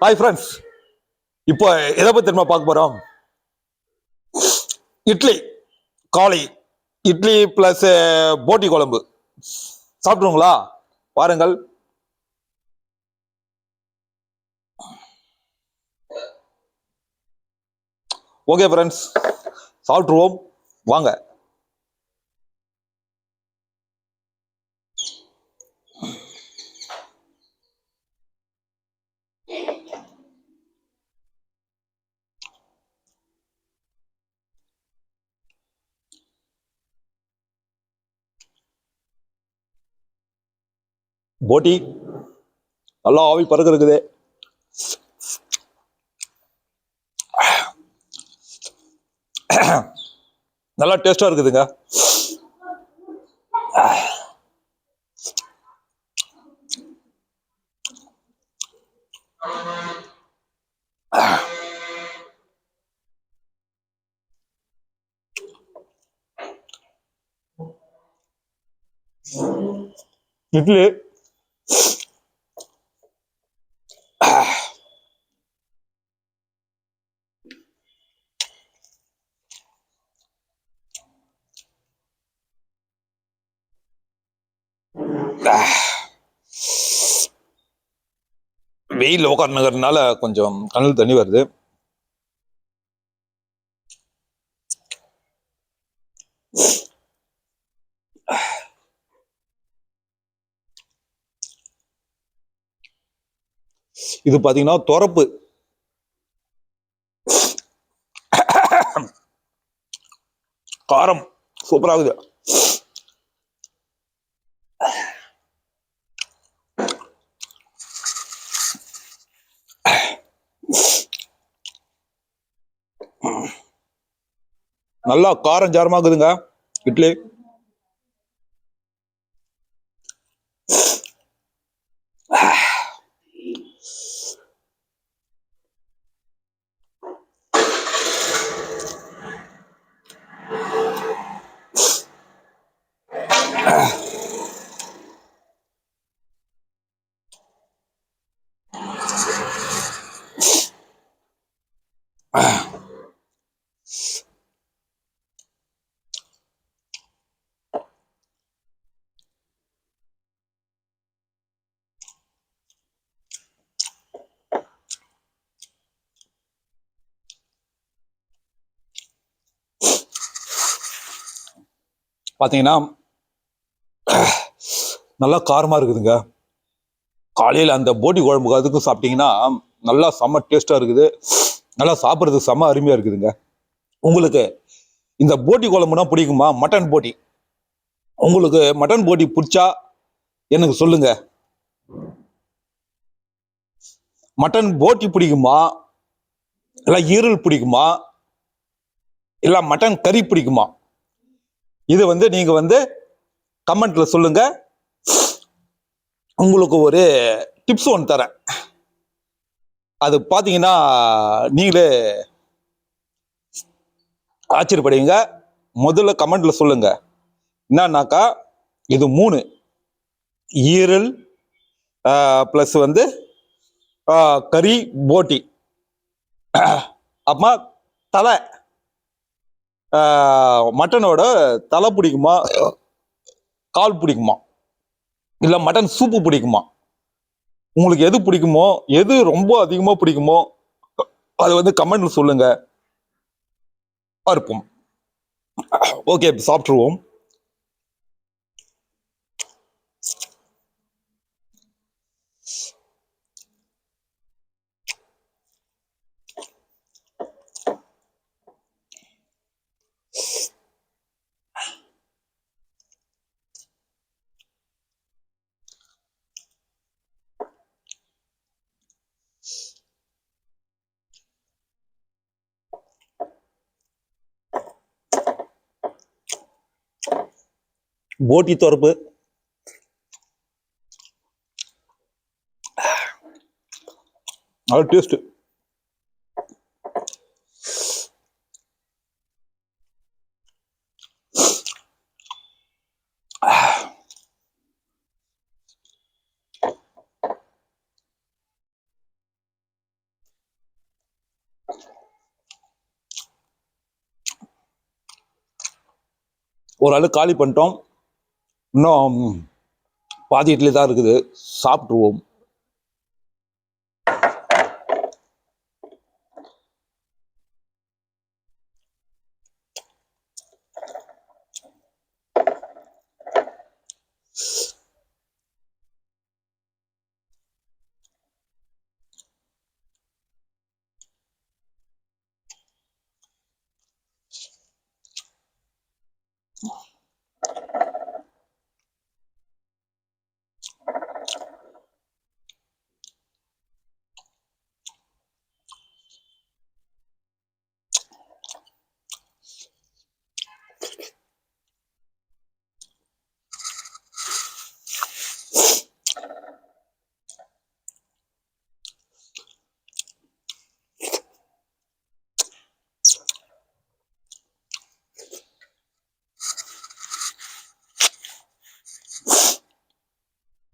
Hi friends இப்போ எதை பற்றி திரும்ப பார்க்க போகிறோம் இட்லி காலை இட்லி ப்ளஸ் போட்டி குழம்பு. சாப்பிட்ருங்களா பாருங்கள். ஓகே ஃப்ரெண்ட்ஸ் சாப்பிட்ருவோம் வாங்க. போட்டி. நல்லா ஆவி பறக்க இருக்குது நல்லா டேஸ்டா இருக்குதுங்க. இட்லி. வெயில் உட்காந்துங்கிறதுனால கொஞ்சம் கண்ணில் தண்ணி வருது. இது பாத்தீங்கன்னா துறப்பு. காரம். சூப்பராகுது நல்லா காரம் ஜாரமாக்குதுங்க இட்லி. பார்த்தீங்கன்னா நல்லா காரமாக இருக்குதுங்க. காலையில் அந்த போட்டி குழம்புக்கு அதுக்கும் சாப்பிட்டீங்கன்னா நல்லா செம்ம டேஸ்ட்டாக இருக்குது. நல்லா சாப்பிட்றதுக்கு செம்ம அருமையாக இருக்குதுங்க. உங்களுக்கு இந்த போட்டி குழம்புனா பிடிக்குமா? மட்டன் போட்டி. உங்களுக்கு மட்டன் போட்டி பிடிச்சா எனக்கு சொல்லுங்க. மட்டன் போட்டி பிடிக்குமா? இல்லை ஈரல் பிடிக்குமா? இல்லை மட்டன் கறி பிடிக்குமா? இது வந்து நீங்க வந்து கமெண்ட்ல சொல்லுங்க. உங்களுக்கு ஒரு டிப்ஸ் ஒன்று தரேன். அது பார்த்தீங்கன்னா நீங்களே ஆச்சரியப்படுவீங்க. முதல்ல கமெண்ட்ல சொல்லுங்க. என்னன்னாக்கா இது மூணு. ஈரல் ப்ளஸ் வந்து கறி போட்டி. அப்புறமா தலை. மட்டனோட தலை பிடிக்குமா? கால் பிடிக்குமா? இல்லை மட்டன் சூப்பு பிடிக்குமா? உங்களுக்கு எது பிடிக்குமோ எது ரொம்ப அதிகமாக பிடிக்குமோ அது வந்து கமெண்ட்ல சொல்லுங்க. அறுப்போம் ஓகே சாப்பிட்ருவோம் போட்டி தொறப்பு. நல்ல டேஸ்ட்டு காலி பண்ணிட்டோம். இன்னும் பாதி இட்லி தான் இருக்குது. சாப்பிட்ருவோம்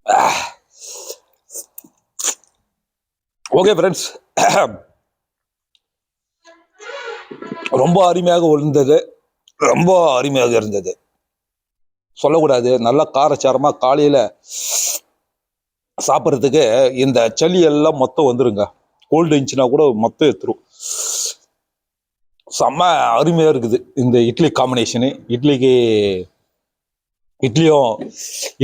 Ah. ஓகே ஃப்ரெண்ட்ஸ் ரொம்ப அருமையாக இருந்தது ரொம்ப அருமையாக இருந்தது. சொல்லக்கூடாது. நல்லா காரச்சாரமாக காலையில் சாப்பிட்றதுக்கு இந்த சளி எல்லாம் மொத்தம் வந்துருங்க. கோல்டு இருந்துச்சுன்னா கூட மொத்தம் எடுத்துரும். செம்ம அருமையாக இருக்குது இந்த இட்லி காம்பினேஷனு இட்லிக்கு இட்லியும்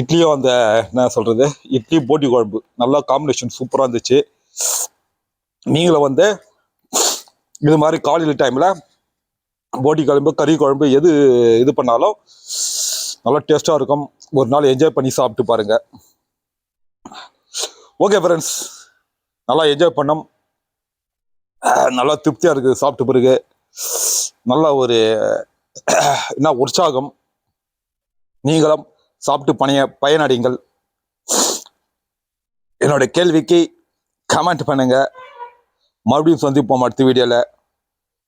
இட்லியும் அந்த என்ன சொல்கிறது இட்லி போட்டி குழம்பு. நல்லா காம்பினேஷன் சூப்பராக இருந்துச்சு. நீங்களும் வந்து இது மாதிரி காலையில் டைமில் போட்டி குழம்பு கறி குழம்பு எது இது பண்ணாலும் நல்லா டேஸ்ட்டாக இருக்கும். ஒரு நாள் என்ஜாய் பண்ணி சாப்பிட்டு பாருங்கள் ஓகே ஃப்ரெண்ட்ஸ் நல்லா என்ஜாய் பண்ணோம். நல்லா திருப்தியாக இருக்குது சாப்பிட்ட பிறகு. நல்ல ஒரு என்ன உற்சாகம். நீங்களும் சாப்பிட்டு பணிய பயனடைங்கள் என்னோட கேள்விக்கு கமெண்ட் பண்ணுங்க. மறுபடியும் சந்திப்போம் அடுத்த வீடியோவில்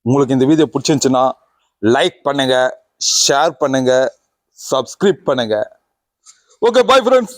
உங்களுக்கு இந்த வீடியோ பிடிச்சிருந்துச்சுன்னா லைக் பண்ணுங்க ஷேர் பண்ணுங்க சப்ஸ்கிரைப் பண்ணுங்க. Okay bye friends